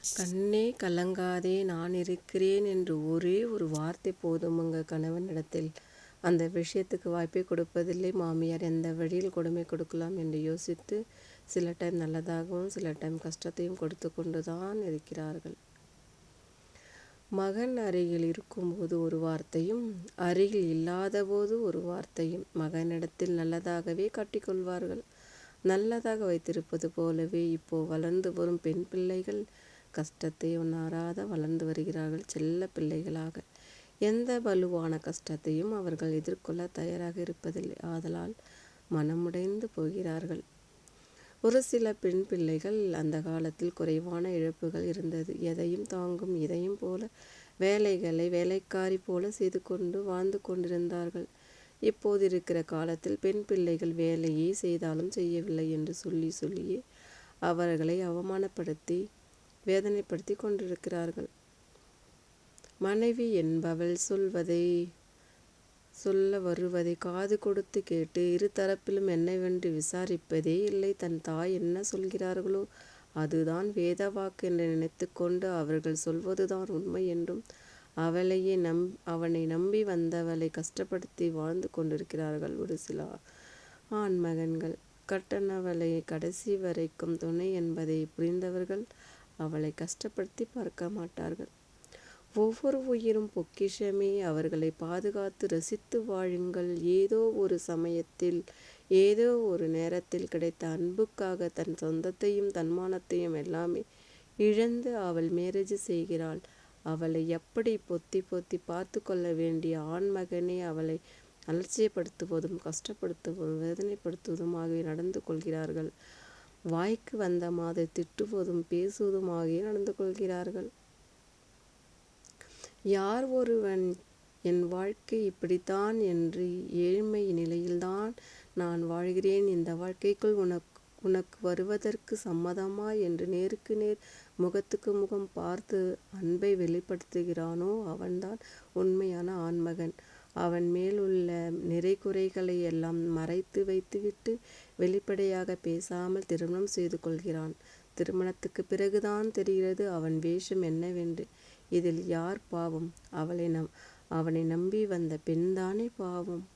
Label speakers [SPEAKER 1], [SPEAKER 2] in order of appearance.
[SPEAKER 1] கண்ணே கலங்காதே நான் இருக்கிறேன் என்று ஒரே ஒரு வார்த்தை போதும் உங்கள் கணவனிடத்தில் அந்த விஷயத்துக்கு வாய்ப்பே கொடுப்பதில்லை மாமியார். எந்த வழியில் கொடுமை கொடுக்கலாம் என்று யோசித்து சில டைம் நல்லதாகவும் சில டைம் கஷ்டத்தையும் கொடுத்து கொண்டு தான் இருக்கிறார்கள். மகன் அருகில் இருக்கும்போது ஒரு வார்த்தையும் அருகில் இல்லாத போது ஒரு வார்த்தையும் மகனிடத்தில் நல்லதாகவே கட்டிக்கொள்வார்கள் நல்லதாக வைத்திருப்பது போலவே இப்போ வளர்ந்து வரும் பெண் பிள்ளைகள் கஷ்டத்தை உணராத வளர்ந்து வருகிறார்கள் செல்ல பிள்ளைகளாக. எந்த வலுவான கஷ்டத்தையும் அவர்கள் எதிர்கொள்ள தயாராக இருப்பதில்லை. ஆதலால் மனமுடைந்து போகிறார்கள். ஒரு சில பெண் பிள்ளைகள் அந்த காலத்தில் குறைவான இழப்புகள் இருந்தது. எதையும் தாங்கும் இதையும் போல வேலைகளை வேலைக்காரி போல செய்து கொண்டு வாழ்ந்து கொண்டிருந்தார்கள். இப்போது இருக்கிற காலத்தில் பெண் பிள்ளைகள் வேலையே செய்தாலும் செய்யவில்லை என்று சொல்லி சொல்லியே அவர்களை அவமானப்படுத்தி வேதனைப்படுத்தி கொண்டிருக்கிறார்கள் மனைவி என்பவள் சொல்வதை சொல்ல வருவதை காது கொடுத்து கேட்டு இரு தரப்பிலும் என்னவென்று விசாரிப்பதே இல்லை. தன் தாய் என்ன சொல்கிறார்களோ அதுதான் வேதவாக்கு என்று நினைத்து கொண்டு அவர்கள் சொல்வதுதான் உண்மை என்றும் அவளையே நம் அவனை நம்பி வந்தவளை கஷ்டப்படுத்தி வாழ்ந்து கொண்டிருக்கிறார்கள் ஒரு சில ஆண் மகன்கள் கட்டணவளை கடைசி வரைக்கும் துணை என்பதை புரிந்தவர்கள் அவளை கஷ்டப்படுத்தி பார்க்க மாட்டார்கள். ஒவ்வொரு உயிரும் பொக்கிஷமே. அவர்களை பாதுகாத்து ரசித்து வாழுங்கள். ஏதோ ஒரு சமயத்தில் ஏதோ ஒரு நேரத்தில் கிடைத்த அன்புக்காக தன் சொந்தத்தையும் தன்மானத்தையும் எல்லாமே இழந்து அவள் மேரேஜ் செய்கிறாள். அவளை எப்படி பொத்தி பொத்தி பார்த்து கொள்ள வேண்டிய ஆண்மகனே அவளை அலட்சியப்படுத்துவதும் கஷ்டப்படுத்துவதும் வேதனைப்படுத்துவதும் ஆகிய நடந்து கொள்கிறார்கள். வாய்க்கு வந்த மாதிரி திட்டுவதும் பேசுவதும் ஆகியே நடந்து கொள்கிறார்கள். யார் ஒருவன் என் வாழ்க்கை இப்படித்தான் என்று ஏழ்மை நிலையில்தான் நான் வாழ்கிறேன். இந்த வாழ்க்கைக்குள் உனக்கு உனக்கு வருவதற்கு சம்மதமா என்று நேருக்கு நேர் முகத்துக்கு முகம் பார்த்து அன்பை வெளிப்படுத்துகிறானோ அவன்தான் உண்மையான ஆண்மகன். அவன் மேல் உள்ள நிறை குறைகளை எல்லாம் மறைத்து வைத்துவிட்டு வெளிப்படையாக பேசாமல் திருமணம் செய்து கொள்கிறான். திருமணத்துக்கு பிறகுதான் தெரிகிறது அவன் வேஷம் என்னவென்று. இதில் யார் பாவம்? அவளை நம் அவனை நம்பி வந்த பெண்தானே பாவம்?